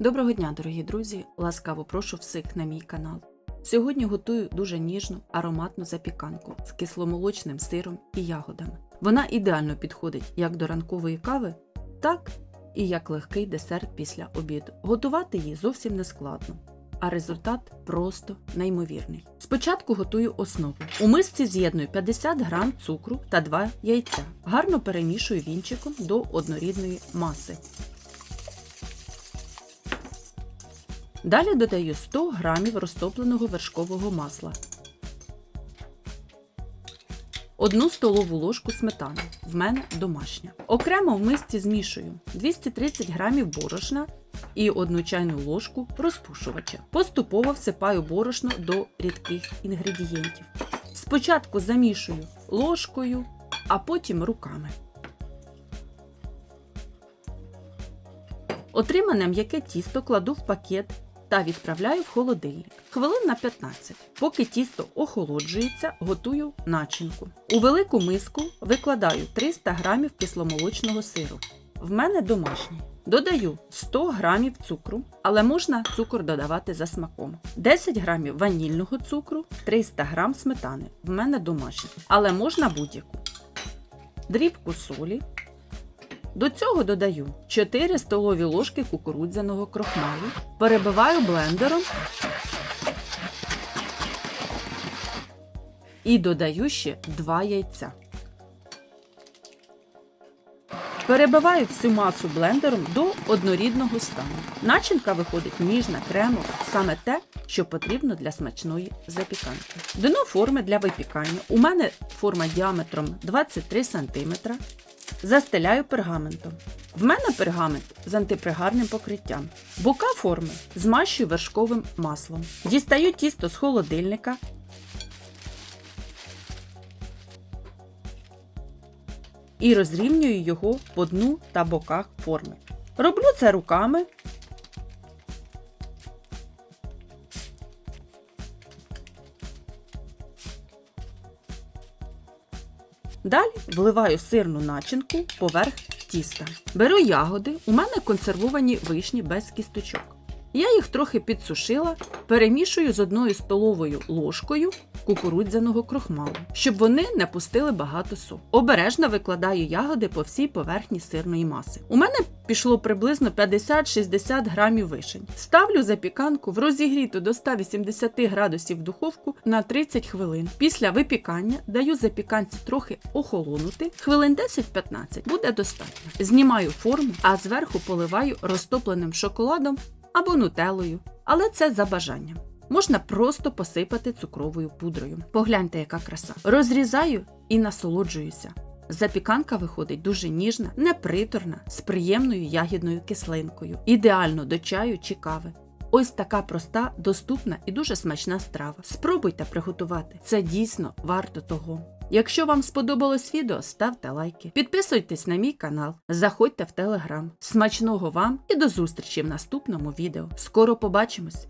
Доброго дня, дорогі друзі! Ласкаво прошу всіх на мій канал. Сьогодні готую дуже ніжну ароматну запіканку з кисломолочним сиром і ягодами. Вона ідеально підходить як до ранкової кави, так і як легкий десерт після обіду. Готувати її зовсім не складно, а результат просто неймовірний. Спочатку готую основу. У мисці з'єдную 50 г цукру та 2 яйця. Гарно перемішую вінчиком до однорідної маси. Далі додаю 100 г розтопленого вершкового масла, 1 столову ложку сметани, в мене домашня. Окремо в мисці змішую 230 г борошна і 1 чайну ложку розпушувача. Поступово всипаю борошно до рідких інгредієнтів. Спочатку замішую ложкою, а потім руками. Отримане м'яке тісто кладу в пакет та відправляю в холодильник. Хвилин на 15. Поки тісто охолоджується, готую начинку. У велику миску викладаю 300 г кисломолочного сиру. В мене домашній. Додаю 100 г цукру, але можна цукор додавати за смаком. 10 г ванільного цукру, 300 г сметани. В мене домашній, але можна будь-яку. Дрібку солі, до цього додаю 4 столові ложки кукурудзяного крохмалу, перебиваю блендером і додаю ще 2 яйця. Перебиваю всю масу блендером до однорідного стану. Начинка виходить ніжна, кремова, саме те, що потрібно для смачної запіканки. Дно форми для випікання. У мене форма діаметром 23 см. Застеляю пергаментом. В мене пергамент з антипригарним покриттям. Бока форми змащую вершковим маслом. Дістаю тісто з холодильника. І розрівнюю його по дну та боках форми. Роблю це руками. Далі вливаю сирну начинку поверх тіста. Беру ягоди, у мене консервовані вишні без кісточок. Я їх трохи підсушила, перемішую з одною столовою ложкою кукурудзяного крохмалу, щоб вони не пустили багато соку. Обережно викладаю ягоди по всій поверхні сирної маси. У мене пішло приблизно 50-60 грамів вишень. Ставлю запіканку в розігріту до 180 градусів духовку на 30 хвилин. Після випікання даю запіканці трохи охолонути, хвилин 10-15 буде достатньо. Знімаю форму, а зверху поливаю розтопленим шоколадом або нутелою, але це за бажанням. Можна просто посипати цукровою пудрою. Погляньте, яка краса. Розрізаю і насолоджуюся. Запіканка виходить дуже ніжна, неприторна, з приємною ягідною кислинкою, ідеально до чаю чи кави. Ось така проста, доступна і дуже смачна страва. Спробуйте приготувати. Це дійсно варто того. Якщо вам сподобалось відео, ставте лайки, підписуйтесь на мій канал, заходьте в телеграм. Смачного вам і до зустрічі в наступному відео. Скоро побачимось!